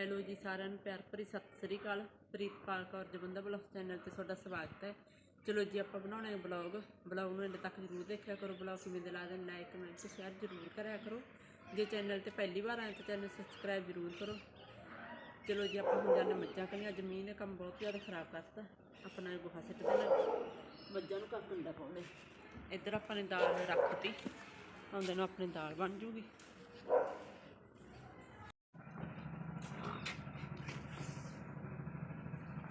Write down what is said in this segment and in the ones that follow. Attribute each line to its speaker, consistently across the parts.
Speaker 1: Hello ਜੀ ਸਾਰਿਆਂ ਨੂੰ, ਪਿਆਰ ਭਰੀ ਸਤਿ ਸ੍ਰੀ ਅਕਾਲ। ਪ੍ਰੀਤਪਾਲ ਕੌਰ ਜਵੰਦਾ ਬਲੌਗ ਚੈਨਲ ਤੇ ਤੁਹਾਡਾ ਸਵਾਗਤ ਹੈ। ਚਲੋ ਜੀ, ਆਪਾਂ ਬਣਾਉਣੇ ਹੈ ਬਲੌਗ। ਬਲੌਗ ਨੂੰ ਇੰਨੇ ਤੱਕ ਜ਼ਰੂਰ ਦੇਖਿਆ ਕਰੋ। ਬਲੌਗ ਕਿਵੇਂ ਦੇ ਲੱਗਦੇ ਲਾਈਕ ਕਮੈਂਟ ਸ਼ੇਅਰ ਜ਼ਰੂਰ ਕਰਿਆ ਕਰੋ। ਜੇ ਚੈਨਲ ਤੇ ਪਹਿਲੀ ਵਾਰ ਆਏ ਤਾਂ ਚੈਨਲ ਸਬਸਕ੍ਰਾਈਬ ਜ਼ਰੂਰ ਕਰੋ। ਚਲੋ ਜੀ, ਆਪਾਂ ਹੁਣ ਜਾਣੇ ਮੱਝਾਂ ਕਨੀਆਂ ਜ਼ਮੀਨ ਨੇ ਕੰਮ ਬਹੁਤ ਜ਼ਿਆਦਾ ਖਰਾਬ ਕਰਤਾ। ਆਪਣਾ ਗੁਹਾ ਸਿੱਟ ਦੇਣਾ। ਮੱਝਾਂ ਨੂੰ ਕੱਖ ਕੰਡਾ ਪਾਉਣੇ ਇੱਧਰ ਆਪਾਂ ਨੇ ਦਾਲ ਰੱਖਤੀ। ਆਉਂਦੇ ਨੂੰ ਆਪਣੀ ਦਾਲ ਬਣ ਜੂਗੀ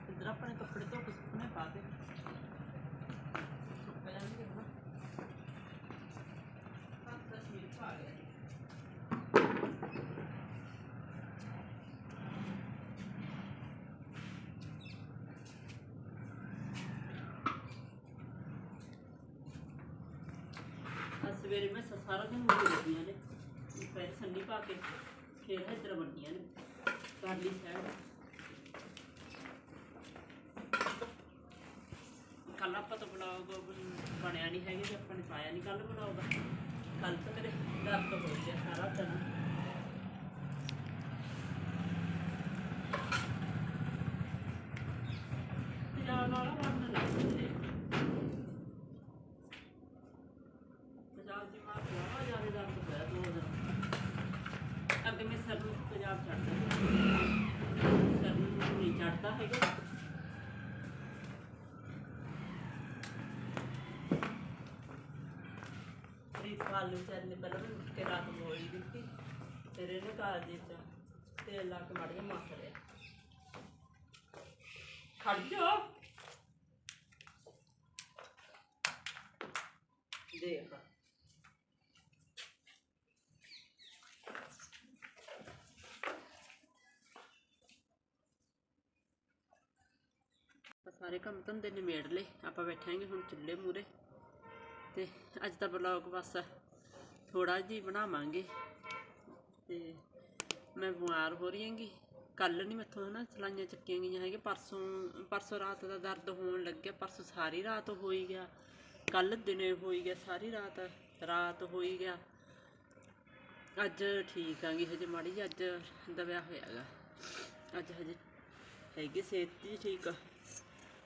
Speaker 1: ਇੱਧਰ ਆਪਣੇ ਕੱਪੜੇ ਧੋ ਕੇ ਸੁੱਕਣੇ ਪਾ ਦੇ ਸੁੱਕ ਜਾਣਗੇ ਨਾ ਪੰਜ ਦਸ ਮਿੰਟ ਪਾ ਗਏ ਅੱਜ ਸਵੇਰੇ ਮੈਂ ਸਾਰਾ ਦਿਨ ਮੁੜੀ ਰਹਿੰਦੀਆਂ ਨੇ। ਪੈਰ ਸੰਨੀ ਪਾ ਕੇ ਫੇਰ ਇੱਧਰ ਵੱਡੀਆਂ ਨੇ। ਪਰਲੀ ਸਾਈਡ ਕੱਲ ਆਪਾਂ ਤਾਂ ਬਲੌਗ ਬਣਿਆ ਨਹੀਂ ਹੈਗਾ ਜੀ ਆਪਾਂ ਨੇ ਪਾਇਆ ਨਹੀਂ ਕੱਲ ਬਲੌਗ ਕੱਲ ਤਾਂ ਮੇਰੇ ਦਰਦ ਹੋ ਗਿਆ ਸਾਰਾ ਦਿਨ ਪੰਜਾਬ ਵਾਲਾ ਬਣਨ ਲੱਗ ਜਾਂਦੇ ਪੰਜਾਬ ਦੀ ਮਾਂ ਬਹੁਤ ਜ਼ਿਆਦਾ ਦਰਦ ਹੋਇਆ ਦੋ ਦਿਨ ਅੱਗੇ ਮੈਂ ਸਰ ਨੂੰ ਪੰਜਾਬ ਚੜਦਾ ਸਰ ਨੂੰ ਨਹੀਂ ਹੈਗਾ? ਪ੍ਰੀਤਪਾਲ ਨੂੰ ਨੇ ਪਹਿਲਾਂ ਵੀ ਉੱਠ ਕੇ ਰਾਤ ਮੋੜੀ ਦਿੱਤੀ, ਫਿਰ ਇਹਨੇ ਕਾਲਜੇ ਚ ਤੇਲ ਲਾ ਕੇ ਮੜ ਕੇ ਮਾਸ ਰਿਆ ਖੜ ਜਾ ਦੇਖ। ਸਾਰੇ ਕੰਮ ਧੰਦੇ ਨਿਮੇੜ ਲਏ। ਆਪਾਂ ਬੈਠਾਂਗੇ ਹੁਣ ਚੁੱਲ੍ਹੇ ਮੂਰੇ ਤੇ ਅੱਜ ਦਾ ਬਲੌਗ ਬਸ ਥੋੜਾ ਜਿਹਾ ਬਣਾਵਾਂਗੇ। ਤੇ ਮੈਂ ਬਿਮਾਰ ਹੋ ਰਹੀ ਹਾਂਗੀ। ਕੱਲ ਨਹੀਂ ਮੈਥੋਂ ਹਨਾ ਸਲਾਈਆਂ ਚੱਕੀਆਂ ਗਈਆਂ ਹੈਗੇ ਪਰਸੋਂ ਪਰਸੋਂ ਰਾਤ ਦਾ ਦਰਦ ਹੋਣ ਲੱਗਿਆ। ਪਰਸੋਂ ਸਾਰੀ ਰਾਤ ਹੋਈ ਗਿਆ। ਕੱਲ ਦਿਨੇ ਹੋਈ ਗਿਆ ਸਾਰੀ ਰਾਤ। ਰਾਤ ਹੋਈ ਗਿਆ। ਅੱਜ ਠੀਕ ਆਂਗੀ ਹਜੇ ਮਾੜੀ ਜਿਹੀ। ਅੱਜ ਦਬਿਆ ਹੋਇਆਗਾ। ਅੱਜ ਹਜੇ ਹੈਗੀ ਸਿਹਤ ਜੀ ਠੀਕ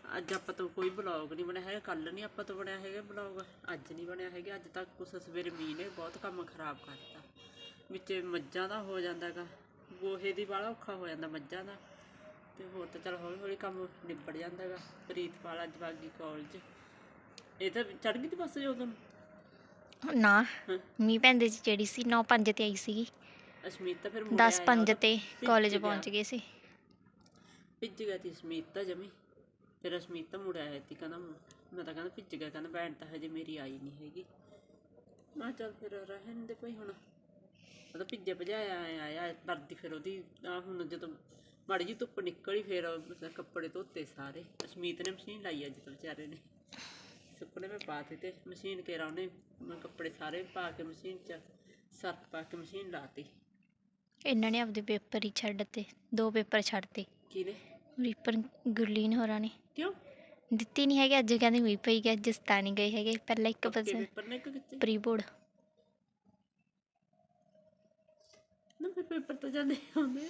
Speaker 1: ਅੱਜ ਆਪਾਂ ਤੋਂ ਕੋਈ ਬਲੌਗ ਨਹੀਂ ਬਣਿਆ ਹੈਗਾ ਕੱਲ ਨਹੀਂ ਆਪਾਂ ਤੋਂ ਬਣਿਆ ਹੈਗਾ ਬਲੌਗ ਅੱਜ ਨਹੀਂ ਬਣਿਆ ਹੈਗਾ ਅੱਜ ਤੱਕ ਕੁਛ ਸਵੇਰੇ ਮੀਂਹ ਨੇ ਬਹੁਤ ਕੰਮ ਖਰਾਬ ਕਰਤਾ ਵਿੱਚ ਮੱਝਾਂ ਦਾ ਹੋ ਜਾਂਦਾਗਾ ਗੋਹੇ ਦੀ ਵਾਲਾ ਔਖਾ ਹੋ ਜਾਂਦਾ ਮੱਝਾਂ ਦਾ ਤੇ ਹੋਰ ਤਾਂ ਚਲ ਹੌਲੀ ਹੌਲੀ ਕੰਮ ਨਿਬੜ ਜਾਂਦਾਗਾ ਪ੍ਰੀਤਪਾਲ ਅੱਜ ਬਾਗੀ ਕਾਲਜ ਇਹ ਤਾਂ ਚੜ ਗਈ ਤੀ ਬੱਸ ਜਦੋਂ
Speaker 2: ਨਾ
Speaker 1: ਹਾਂ।
Speaker 2: ਮੀਂਹ ਪੈਂਦੇ ਚ ਜਿਹੜੀ ਸੀ 9:05 ਤੇ ਆਈ ਸੀਗੀ।
Speaker 1: ਅਸ਼ਮੀਤ ਤਾਂ ਫਿਰ ਮੁੜਿਆ
Speaker 2: 10:05 ਤੇ ਕਾਲਜ। ਪਹੁੰਚ ਗਏ ਸੀ।
Speaker 1: ਭਿੱਜ ਗਿਆ ਤੀ ਅਸ਼ਮੀਤ ਤਾਂ ਜਮੀ। ਫਿਰ ਅਸ਼ਮੀਤ ਤਾਂ ਮੁੜਿਆ ਆਇਆ ਤੀ ਕਹਿੰਦਾ ਮੈਂ ਤਾਂ ਕਹਿੰਦਾ ਭਿੱਜ ਗਿਆ ਕਹਿੰਦਾ ਭੈਣ ਤਾਂ ਹਜੇ ਮੇਰੀ ਆਈ ਨਹੀਂ ਹੈਗੀ। ਮੈਂ ਕਿਹਾ ਚੱਲ ਫਿਰ ਰਹਿਣ ਦੇ ਭਾਈ ਹੁਣ। ਉਹ ਤਾਂ ਭਿੱਜੇ ਭਜਾਇਆ ਆਇਆ ਆਇਆ ਡਰਦੀ ਫਿਰ ਉਹਦੀ ਆ ਹੁਣ ਜਦੋਂ ਮਾੜੀ ਜੀ ਧੁੱਪ ਨਿਕਲੀ ਫਿਰ ਕੱਪੜੇ ਧੋਤੇ ਸਾਰੇ। ਅਸ਼ਮੀਤ ਨੇ ਮਸ਼ੀਨ ਲਾਈ ਅੱਜ ਤਾਂ ਵਿਚਾਰੇ ਨੇ। ਸੁੱਕਣੇ ਮੈਂ ਪਾ ਦਿੱਤੇ ਤੇ ਮਸ਼ੀਨ ਕੇਰਾ ਉਹਨੇ ਮੈਂ ਕੱਪੜੇ ਸਾਰੇ ਪਾ ਕੇ ਮਸ਼ੀਨ 'ਚ ਸਰਫ ਪਾ ਕੇ ਮਸ਼ੀਨ ਲਾਤੀ।
Speaker 2: ਇਹਨਾਂ ਨੇ ਆਪਦੇ ਪੇਪਰ ਹੀ ਛੱਡਤੇ ਦੋ ਪੇਪਰ ਛੱਡਤੇ
Speaker 1: ਕਿਹਨੇ
Speaker 2: ਰੀਪਰ ਗੁਰਲੀਨ ਹੋਰਾਂ ਨੇ।
Speaker 1: ਕਿਉਂ
Speaker 2: ਦਿੱਤੀ ਨਹੀਂ ਹੈਗੀ ਅੱਜ ਕਹਿੰਦੇ ਹੋਈ ਪਈ ਗਿਆ ਜਸਤਾ ਨਹੀਂ ਗਏ ਹੈਗੇ ਪਹਿਲਾਂ ਇੱਕ ਪਰਸੈਂਟ
Speaker 1: ਪੇਪਰ ਨੇ ਕਿ ਕਿੱਥੇ
Speaker 2: ਪ੍ਰੀ ਬੋਰਡ।
Speaker 1: ਨਾ ਫਿਰ ਪੇਪਰ ਤਾਂ ਜਾਂਦੇ ਆਉਂਦੇ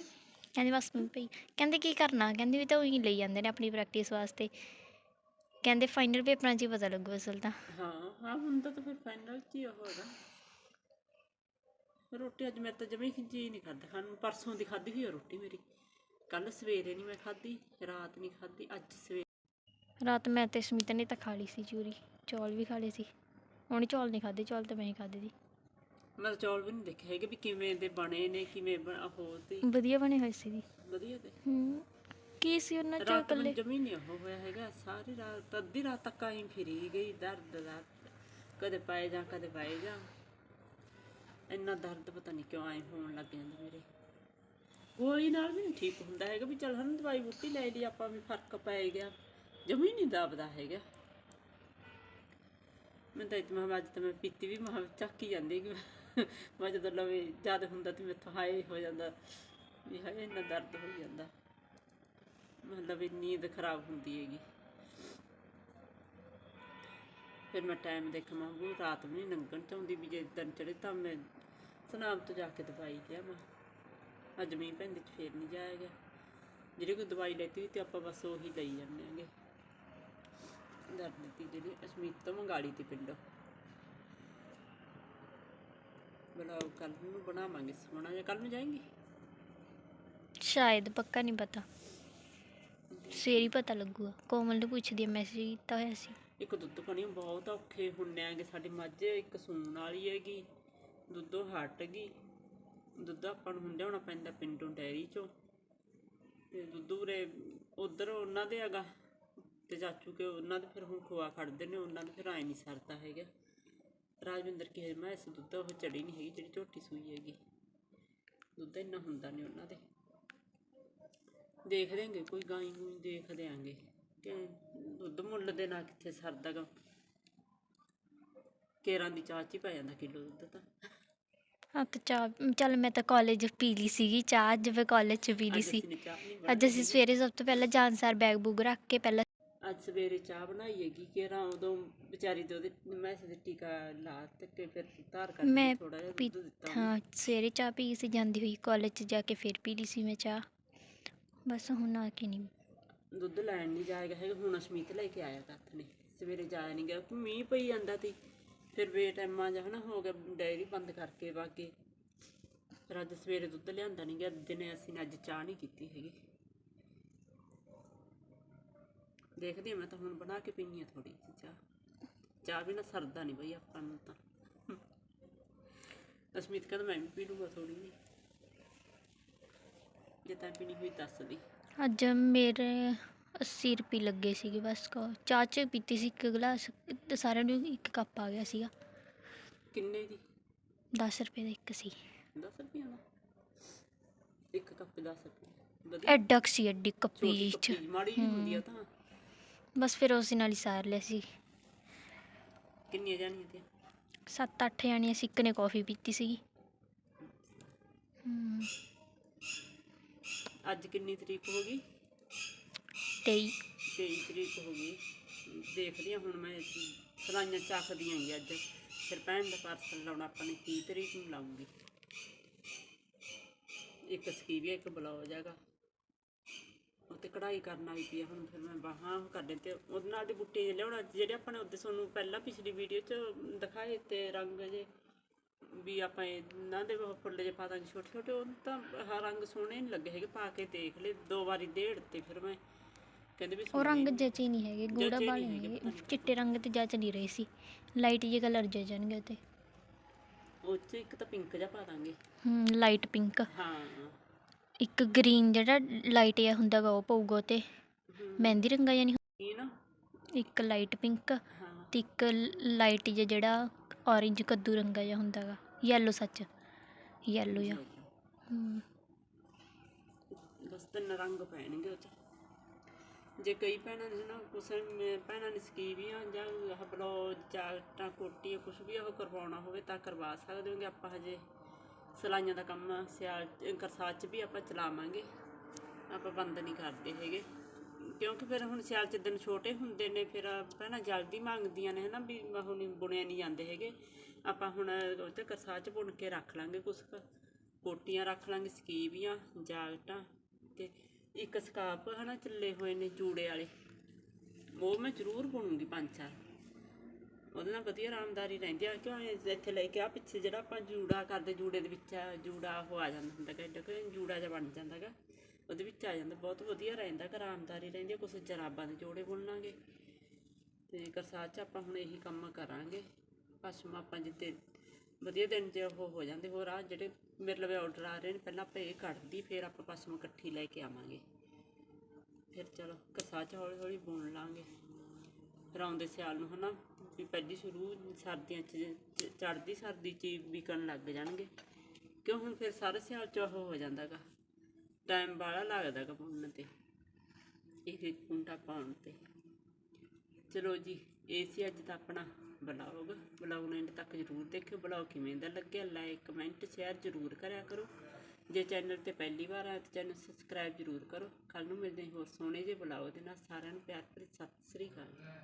Speaker 2: ਕਹਿੰਦੇ ਬਸ ਪਈ। ਕਹਿੰਦੇ ਕੀ ਕਰਨਾ ਕਹਿੰਦੇ ਵੀ ਤਾਂ ਉਹੀ ਲਈ ਜਾਂਦੇ ਨੇ ਆਪਣੀ ਪ੍ਰੈਕਟਿਸ ਵਾਸਤੇ। ਕਹਿੰਦੇ ਫਾਈਨਲ ਪੇਪਰਾਂ 'ਚ ਹੀ ਪਤਾ ਲੱਗੂ ਅਸਲ ਤਾਂ।
Speaker 1: ਹਾਂ ਹਾਂ ਹੁੰਦਾ ਤਾਂ ਫਿਰ ਫਾਈਨਲ ਚ ਹੀ ਹੈਗਾ ਰੋਟੀ ਅੱਜ ਮੈਂ ਤਾਂ ਜਮੇ ਖਿੱਚੀ ਨਹੀਂ ਖਾਧੀ ਖਾਣ ਪਰਸੋਂ ਦੀ ਖਾਧੀ ਹੋਈ ਆ ਰੋਟੀ ਮੇਰੀ। ਕੱਲ ਸਵੇਰੇ ਨਹੀਂ ਮੈਂ ਖਾਧੀ ਰਾਤ ਨਹੀਂ ਖਾਧੀ ਅੱਜ ਸਵੇਰੇ
Speaker 2: ਰਾਤ ਮੈਂ ਤੇ ਸਮਿਤ ਨੇ ਤਾਂ ਖਾ ਲਈ ਸੀ ਚੂਰੀ ਚੌਲ ਵੀ ਖਾ ਲਏ ਸੀ। ਉਹਨੇ ਚੌਲ ਨਹੀਂ ਖਾਦੇ ਚੌਲ ਤਾਂ ਮੈਂ ਹੀ ਖਾਦੇ ਸੀ
Speaker 1: ਮੈਂ ਤਾਂ ਚੌਲ ਵੀ ਨਹੀਂ ਦੇਖੇ ਹੈਗੇ ਵੀ ਕਿਵੇਂ ਦੇ ਬਣੇ ਨੇ ਕਿਵੇਂ ਉਹ ਤੇ
Speaker 2: ਵਧੀਆ ਬਣੇ ਹੋਏ ਸੀ ਜੀ।
Speaker 1: ਵਧੀਆ ਤੇ।
Speaker 2: ਹੂੰ ਕੀ ਸੀ ਉਹਨਾਂ ਚ
Speaker 1: ਰਾਤ ਨੂੰ
Speaker 2: ਇਕੱਲੇ
Speaker 1: ਜਮੀ ਨਹੀਂ ਉਹ ਹੋਇਆ ਹੈਗਾ ਸਾਰੀ ਰਾਤ ਅੱਧੀ ਰਾਤ ਤੱਕ ਆਈ ਫਿਰੀ ਗਈ ਦਰਦ ਦਰਦ। ਕਦੇ ਪਾਏ ਜਾ ਕਦੇ ਪਾਏ ਜਾ। ਇੰਨਾ ਦਰਦ ਪਤਾ ਨਹੀਂ ਕਿਉਂ ਆਏ ਹੋਣ ਲੱਗ ਜਾਂਦਾ ਮੇਰੇ। ਗੋਲੀ ਨਾਲ ਵੀ ਨਹੀਂ ਠੀਕ ਹੁੰਦਾ ਹੈਗਾ ਵੀ ਚੱਲ ਹਨ ਦਵਾਈ ਬੂਟੀ ਲੈ ਲਈ ਆਪਾਂ ਵੀ ਫ਼ਰਕ ਪੈ ਗਿਆ। ਜਮੀ ਨਹੀਂ ਦਬਦਾ ਹੈਗਾ। ਮੈਂ ਤਾਂ ਇਤਮਾ ਅੱਜ ਤਾਂ ਮੈਂ ਪੀਤੀ ਵੀ ਮਹਾ ਚੱਕੀ ਜਾਂਦੀ ਕਿ ਮੈਂ ਜਦੋਂ ਲਵੇ ਜ਼ਿਆਦਾ ਹੁੰਦਾ ਤੇ ਮੈਥੋਂ ਹਾਏ ਹੋ ਜਾਂਦਾ, ਵੀ ਹਾਏ ਇੰਨਾ ਦਰਦ ਹੋ ਜਾਂਦਾ। ਮਤਲਬ ਵੀ ਨੀਂਦ ਖਰਾਬ ਹੁੰਦੀ ਹੈਗੀ। ਫਿਰ ਮੈਂ ਟਾਈਮ ਦੇਖਾਂ ਮੈਂ ਉਹ ਰਾਤ ਵੀ ਨਹੀਂ ਲੰਘਣ ਚਾਹੁੰਦੀ ਵੀ ਜੇ ਦਿਨ ਚੜੇ ਤਾਂ ਮੈਂ ਸਨਾਮ ਤੋਂ ਜਾ ਕੇ ਦਵਾਈ ਲਿਆਵਾਂ ਅੱਜ ਮੀਂਹ ਪੈਂਦੇ ਚ ਫੇਰ ਨਹੀਂ ਜਾਇਆ ਗਿਆ। ਜਿਹੜੀ ਕੋਈ ਦਵਾਈ ਲੈਤੀ ਵੀ ਤੇ ਆਪਾਂ ਬਸ ਉਹੀ ਲਈ ਜਾਂਦੇ ਆਂਗੇ ਦਰਦ ਦੀ ਜਿਹੜੀ ਅਸਮੀਤ ਤੋਂ ਮੰਗਾ ਲਈ ਤੀ ਪਿੰਡੋਂ। ਬਲਾਓ ਕੱਲ ਨੂੰ ਬਣਾਵਾਂਗੇ ਸੋਣਾ ਜਾਂ ਕੱਲ ਨੂੰ ਜਾਏਂਗੇ?
Speaker 2: ਸ਼ਾਇਦ ਪੱਕਾ ਨਹੀਂ ਪਤਾ। ਸਵੇਰੇ ਹੀ ਪਤਾ ਲੱਗੂਗਾ। ਕੋਮਲ ਨੂੰ ਪੁੱਛਦੀ ਮੈਸੇਜ ਕੀਤਾ ਹੋਇਆ ਸੀ।
Speaker 1: ਇੱਕ ਦੁੱਧ ਪਾਣੀ ਬਹੁਤ ਔਖੇ ਹੁੰਨੇ ਆਂਗੇ ਸਾਡੀ ਮੱਝ ਇੱਕ ਸੂਣ ਵਾਲੀ ਹੈਗੀ ਦੁੱਧੋਂ ਹਟ ਗਈ। ਦੁੱਧ ਆਪਾਂ ਨੂੰ ਹੋਣਾ ਪੈਂਦਾ ਪਿੰਡੋਂ ਡੈਰੀ ਚੋਂ। ਤੇ ਦੁੱਧ ਉਰੇ ਉਧਰ ਉਹਨਾਂ ਦੇ ਹੈਗਾ। ਤੇ ਚਾਚੂ ਕੇ ਉਹਨਾਂ ਦੇ ਫਿਰ ਹੁਣ ਖੋਆ ਖੜਦੇ ਨੇ ਉਹਨਾਂ ਦੇ ਫਿਰ ਆਏ ਨਹੀਂ ਸਰਦਾ ਹੈਗਾ। ਰਾਜਵਿੰਦਰ ਕੀ ਮੈਂ ਇਸ ਦੁੱਧ ਉਹ ਚੜੀ ਨਹੀਂ ਹੈਗੀ ਜਿਹੜੀ ਝੋਟੀ ਸੂਈ ਹੈਗੀ। ਦੁੱਧ ਇੰਨਾ ਹੁੰਦਾ ਨਹੀਂ ਉਹਨਾਂ ਦੇ। ਦੇਖ ਦੇਂਗੇ ਕੋਈ ਗਾਈ ਗੂਈ ਦੇਖ ਦਿਆਂਗੇ ਕਿ ਦੁੱਧ ਮੁੱਲ ਦੇ ਨਾਲ ਕਿੱਥੇ ਸਰਦਾ ਗਾ। ਕੇਰਾਂ ਦੀ ਚਾਹ 'ਚ ਹੀ ਪੈ ਜਾਂਦਾ ਕਿਲੋ ਦੁੱਧ ਤਾਂ।
Speaker 2: ਤਾਂ ਚਾਹ ਚੱਲ ਮੈਂ ਤਾਂ ਕਾਲਜ ਪੀ ਲਈ ਸੀਗੀ ਚਾਹ ਅੱਜ ਮੈਂ ਕਾਲਜ ਚ ਪੀ ਲਈ
Speaker 1: ਅੱਜ
Speaker 2: ਸੀ।
Speaker 1: ਅਸੀਂ ਨੇ ਚਾਹ ਨਹੀਂ
Speaker 2: ਅੱਜ ਅਸੀਂ ਸਵੇਰੇ ਸਭ ਤੋਂ ਪਹਿਲਾਂ ਜਾਨਸਾਰ ਬੈਗ ਬੂਗ ਰੱਖ ਕੇ ਪਹਿਲਾਂ
Speaker 1: ਅੱਜ ਸਵੇਰੇ ਚਾਹ ਬਣਾਈ ਹੈਗੀ ਕੇਰਾਂ ਉਦੋਂ ਵਿਚਾਰੀ ਦੇ ਉਹਦੇ ਮੈਂ ਦੇ ਟੀਕਾ ਲਾ ਤੇ ਕਿ ਫਿਰ ਧਾਰ ਕਰਕੇ
Speaker 2: ਮੈਂ
Speaker 1: ਥੋੜਾ ਜਿਹਾ
Speaker 2: ਪੀ-
Speaker 1: ਦੁੱਧ ਦਿੱਤਾ
Speaker 2: ਹਾਂ ਸਵੇਰੇ ਚਾਹ ਪੀ ਕੇ ਸੀ ਜਾਂਦੀ ਹੋਈ ਕਾਲਜ ਚ ਜਾ ਕੇ ਫਿਰ ਪੀ ਲਈ ਸੀ ਮੈਂ ਚਾਹ। ਬਸ ਹੁਣ ਆ ਕੇ ਨਹੀਂ।
Speaker 1: ਦੁੱਧ ਲੈਣ ਨਹੀਂ ਜਾਏਗਾ ਹੈਗਾ ਹੁਣ ਅਸ਼ਮੀਤ ਲੈ ਕੇ ਆਇਆ ਤੱਥ ਨੇ। ਸਵੇਰੇ ਜਾਇਆ ਨਹੀਂ ਗਿਆ ਕਿ ਮੀਂਹ ਪਈ ਜਾਂਦਾ ਤੀ ਫਿਰ ਬੇਟਾਈਮਾਂ ਜਿਹਾ ਨਾ ਹੋ ਗਿਆ ਡਾਇਰੀ ਬੰਦ ਕਰਕੇ ਬਾਕੀ ਫਿਰ ਅੱਜ ਸਵੇਰੇ ਦੁੱਧ ਲਿਆਂਦਾ ਨਹੀਂ ਗਿਆ ਦਿਨੇ ਅਸੀਂ ਨੇ ਅੱਜ ਚਾਹ ਨਹੀਂ ਕੀਤੀ ਹੈਗੀ। ਦੇਖਦੀ ਹਾਂ ਮੈਂ ਤਾਂ ਹੁਣ ਬਣਾ ਕੇ ਪੀਣੀ ਆ ਥੋੜੀ ਜਿਹੀ ਚਾਹ। ਚਾਹ ਵੀ ਨਾ ਸਰਦਾ ਨਹੀਂ ਬਈ ਆਪਾਂ ਨੂੰ ਤਾਂ। ਅਸਮੀਤ ਕਹਿੰਦਾ ਮੈਂ ਵੀ ਪੀ ਲੂੰਗਾ ਥੋੜੀ ਜਿਹੀ। ਜੇ ਤਾਂ ਪੀਣੀ ਹੋਈ ਦੱਸ ਦੀ।
Speaker 2: ਅੱਜ ਮੇਰੇ 80 ਰੁਪਏ ਲੱਗੇ ਸੀਗੇ ਬਸ ਕੋ। ਚਾਹ ਚ ਪੀਤੀ ਸੀ ਇੱਕ ਗਲਾਸ ਤੇ ਸਾਰਿਆਂ ਨੂੰ ਇੱਕ ਕੱਪ ਆ ਗਿਆ ਸੀਗਾ।
Speaker 1: ਕਿੰਨੇ ਦੀ?
Speaker 2: 10 ਰੁਪਏ ਦਾ ਇੱਕ ਸੀ।
Speaker 1: 10 ਰੁਪਏ ਦਾ ਇੱਕ ਕੱਪ 10 ਰੁਪਏ। ਵਧੀਆ।
Speaker 2: ਐਡਾ ਕੁ ਸੀ ਐਡੀ ਕੱਪੀ
Speaker 1: ਛੋਟੀ
Speaker 2: ਚ।
Speaker 1: ਕੱਪੀ ਮਾੜੀ ਜਿਹੀ ਹੁੰਦੀ ਆ ਤਾਂ।
Speaker 2: ਬਸ ਫਿਰ ਉਸ ਨਾਲ ਹੀ ਸਾਰ ਲਿਆ ਸੀ।
Speaker 1: ਕਿੰਨੀਆਂ ਜਾਣੀਆਂ ਤੇ
Speaker 2: 7-8 ਜਾਣੀਆਂ ਸੀ ਇੱਕ ਨੇ ਕਾਫੀ ਪੀਤੀ ਸੀਗੀ। ਹਮ,
Speaker 1: ਅੱਜ ਕਿੰਨੀ ਤਰੀਕ ਹੋ ਗਈ?
Speaker 2: ਤੇਈ।
Speaker 1: 23 ਤਰੀਕ ਹੋ ਗਈ। ਦੇਖਦੀ ਹਾਂ ਹੁਣ ਮੈਂ ਸਲਾਈਆਂ ਚੱਕਦੀਆਂ ਹੀ ਅੱਜ। ਫਿਰ ਭੈਣ ਦਾ ਪਾਰਸਲ ਲਾਉਣਾ ਆਪਾਂ ਨੇ 30 ਤਰੀਕ ਨੂੰ ਲਾਉਂਗੀ। ਇੱਕ ਸਕੀਵੀਆ ਇੱਕ ਬਲਾਉਜ ਹੈਗਾ। ਉਹ ਤੇ ਕਢਾਈ ਕਰਨ ਵਾਲੀ ਪਈ ਆ ਹੁਣ ਫਿਰ ਮੈਂ ਬਾਹਾਂ ਉਹ ਕਰਦੇ ਤੇ ਉਹਦੇ ਨਾਲ ਦੇ ਬੁੱਟੇ ਜਿਹੇ ਲਿਆਉਣਾ ਜਿਹੜੇ ਆਪਾਂ ਨੇ ਉਹਦੇ ਤੁਹਾਨੂੰ ਪਹਿਲਾਂ ਪਿਛਲੀ ਵੀਡੀਓ 'ਚ ਦਿਖਾਏ ਤੇ ਰੰਗ ਜੇ ਵੀ ਆਪਾਂ ਇਹਨਾਂ ਦੇ ਫੁੱਲ ਜੇ ਪਾ ਦਾਂਗੇ ਛੋਟੇ ਛੋਟੇ ਉਹ ਤਾਂ ਆਹ ਰੰਗ ਸੋਹਣੇ ਨਹੀਂ ਲੱਗੇ ਹੈਗੇ ਪਾ ਕੇ ਦੇਖ ਲਏ ਦੋ ਵਾਰੀ ਦੇੜ ਤੇ ਫਿਰ ਮੈਂ ਕਹਿੰਦੇ ਵੀ
Speaker 2: ਉਹ ਰੰਗ। ਜਚੇ ਨਹੀਂ ਹੈਗੇ ਗੂੜਾ ਵਾਲੇ
Speaker 1: ਹੈਗੇ,
Speaker 2: ਚਿੱਟੇ ਰੰਗ ਤੇ ਜਚ ਨਹੀਂ ਰਹੇ ਸੀ ਲਾਈਟ ਜਿਹੇ ਕਲਰ ਜਚਣਗੇ ਤੇ।
Speaker 1: ਉਹ 'ਚ ਇੱਕ ਤਾਂ ਪਿੰਕ ਜਿਹਾ ਪਾ ਦਾਂਗੇ।
Speaker 2: ਹਮ ਲਾਈਟ ਪਿੰਕ
Speaker 1: ਹਾਂ।
Speaker 2: ਇੱਕ ਗ੍ਰੀਨ ਜਿਹੜਾ ਲਾਈਟ ਜਿਹਾ ਹੁੰਦਾ ਗਾ ਉਹ ਪਊਗਾ ਤੇ
Speaker 1: ਹਮ,
Speaker 2: ਮਹਿੰਦੀ ਰੰਗਾ ਜਿਹਾ ਨਹੀਂ
Speaker 1: ਨਾ
Speaker 2: ਇੱਕ ਲਾਈਟ ਪਿੰਕ
Speaker 1: ਹਾਂ।
Speaker 2: ਤੇ ਇੱਕ ਲਾਈਟ ਜਿਹਾ ਜਿਹੜਾ orange ਕੱਦੂ ਰੰਗਾ ਜਿਹਾ ਹੁੰਦਾ ਗਾ। ਯੈਲੋ ਸੱਚ। ਯੈਲੋ ਜਿਹਾ। ਹਮ,
Speaker 1: ਬਸ ਤਿੰਨ ਰੰਗ ਪੈਣਗੇ ਉਹ 'ਚ। ਜੇ ਕਈ ਭੈਣਾਂ ਨੇ ਨਾ ਕੁਛ ਮ- ਭੈਣਾਂ ਨੇ ਸਕੀਵੀਆਂ ਜਾਂ ਆਹ ਬਲੌਜ ਜਾਕਟਾਂ ਕੋਟੀਆਂ ਕੁਝ ਵੀ ਉਹ ਕਰਵਾਉਣਾ ਹੋਵੇ ਤਾਂ ਕਰਵਾ ਸਕਦੇ ਹੋਗੇ ਆਪਾਂ ਹਜੇ। ਸਿਲਾਈਆਂ ਦਾ ਕੰਮ ਸਿਆਲ ਕਰਸਾਤ 'ਚ ਵੀ ਆਪਾਂ ਚਲਾਵਾਂਗੇ। ਆਪਾਂ ਬੰਦ ਨਹੀਂ ਕਰਦੇ ਹੈਗੇ। ਕਿਉਂਕਿ ਫਿਰ ਹੁਣ ਸਿਆਲ 'ਚ ਦਿਨ ਛੋਟੇ ਹੁੰਦੇ ਨੇ, ਫਿਰ ਭੈਣਾਂ ਜਲਦੀ ਮੰਗਦੀਆਂ ਨੇ ਹਨਾ ਵੀ ਹੁਣ ਨਹੀਂ ਬੁਣਿਆ ਨਹੀਂ ਜਾਂਦੇ ਹੈਗੇ। ਆਪਾਂ ਹੁਣ ਉਹ 'ਚ ਕਰਸਾਤ 'ਚ ਬੁਣ ਕੇ ਰੱਖ ਲਾਂਗੇ ਕੁਛ ਕੁ। ਕੋਟੀਆਂ ਰੱਖ ਲਾਂਗੇ, ਸਕੀਵੀਆਂ, ਜਾਕਟਾਂ ਤੇ ਇੱਕ ਸਕਾਪ ਹਨਾ ਚੱਲੇ ਹੋਏ ਨੇ ਜੂੜੇ ਵਾਲੇ। ਉਹ ਮੈਂ ਜ਼ਰੂਰ ਬੁਣੂੰਗੀ ਪੰਜ ਚਾਰ। ਉਹਦੇ ਨਾਲ ਵਧੀਆ ਆਰਾਮਦਾਰੀ ਰਹਿੰਦੀ ਆ, ਕਿਉਂ ਇੱਥੇ ਲੈ ਕੇ ਆ, ਪਿੱਛੇ ਜਿਹੜਾ ਆਪਾਂ ਜੂੜਾ ਕਰਦੇ, ਜੂੜੇ ਦੇ ਵਿੱਚ ਜੂੜਾ ਉਹ ਆ ਜਾਂਦਾ ਹੁੰਦਾ ਕਿ ਕਿ ਜੂੜਾ ਜਿਹਾ ਬਣ ਜਾਂਦਾ ਗਾ, ਉਹਦੇ ਵਿੱਚ ਆ ਜਾਂਦਾ, ਬਹੁਤ ਵਧੀਆ ਰਹਿੰਦਾ ਕਿ ਆਰਾਮਦਾਰੀ ਰਹਿੰਦੀ ਆ, ਕੁਛ ਜਰਾਬਾਂ ਦੇ ਜੋੜੇ ਬੁਣ ਲਾਂਗੇ ਤੇ ਕਰਸਾਤ ਚ ਆਪਾਂ ਹੁਣ ਇਹੀ ਕੰਮ ਕਰਾਂਗੇ, ਪਸ਼ਮ ਆਪਾਂ ਜਿੱਤੇ ਵਧੀਆ ਦਿਨ ਜੇ ਉਹ ਹੋ ਜਾਂਦੇ, ਹੋਰ ਆ ਜਿਹੜੇ ਮੇਰੇ ਲਵੇ ਆਰਡਰ ਆ ਰਹੇ ਨੇ, ਪਹਿਲਾਂ ਆਪਾਂ ਇਹ ਕੱਢਦੀ ਫਿਰ ਆਪਾਂ ਪਸ਼ਮ ਇਕੱਠੀ ਲੈ ਕੇ ਆਵਾਂਗੇ, ਫਿਰ ਚਲੋ ਕਰਸਾਤ ਚ ਹੌਲੀ ਹੌਲੀ ਬੁਣ ਲਾਂਗੇ। ਫਿਰ ਆਉਂਦੇ ਸਿਆਲ ਨੂੰ, ਹਨਾ? ਵੀ ਪਹਿਲੀ ਸ਼ੁਰੂ, ਸਰਦੀਆਂ ਚ ਚੜਦੀ ਸਰਦੀ ਚ ਹੀ ਵਿਕਣ ਲੱਗ ਜਾਣਗੇ। ਕਿਉਂ ਹੁਣ ਫਿਰ ਸਾਰੇ ਸਿਆਲ ਚ ਉਹ ਹੋ ਜਾਂਦਾਗਾ? ਟਾਈਮ ਬਾਹਲਾ ਲੱਗਦਾਗਾ ਪਾਉਣ ਤੇ। ਇੱਕ ਇੱਕ ਕੁੰਟਾ ਪਾਉਣ ਤੇ। ਚਲੋ ਜੀ, ਇਹ ਸੀ ਅੱਜ ਦਾ ਆਪਣਾ ਬਲੌਗ ਬਲੌਗ ਨੂੰ ਐਂਡ ਤੱਕ ਜਰੂਰ ਦੇਖਿਓ। ਬਲੌਗ ਕਿਵੇਂ ਦਾ ਲੱਗਿਆ ਲਾਈਕ ਕਮੈਂਟ ਸ਼ੇਅਰ ਜਰੂਰ ਕਰਿਆ ਕਰੋ। ਜੇ ਚੈਨਲ ਤੇ ਪਹਿਲੀ ਵਾਰ ਆਇਆ ਤਾਂ ਚੈਨਲ ਸਬਸਕ੍ਰਾਈਬ ਜਰੂਰ ਕਰੋ। ਕੱਲ ਨੂੰ ਮਿਲਦੇ ਹਾਂ ਹੋਰ ਸੋਹਣੇ ਜਿਹੇ ਬਲੌਗ ਦੇ ਨਾਲ। ਸਾਰਿਆਂ ਨੂੰ ਪਿਆਰ ਭਰੀ ਸਤਿ ਸ੍ਰੀ ਅਕਾਲ।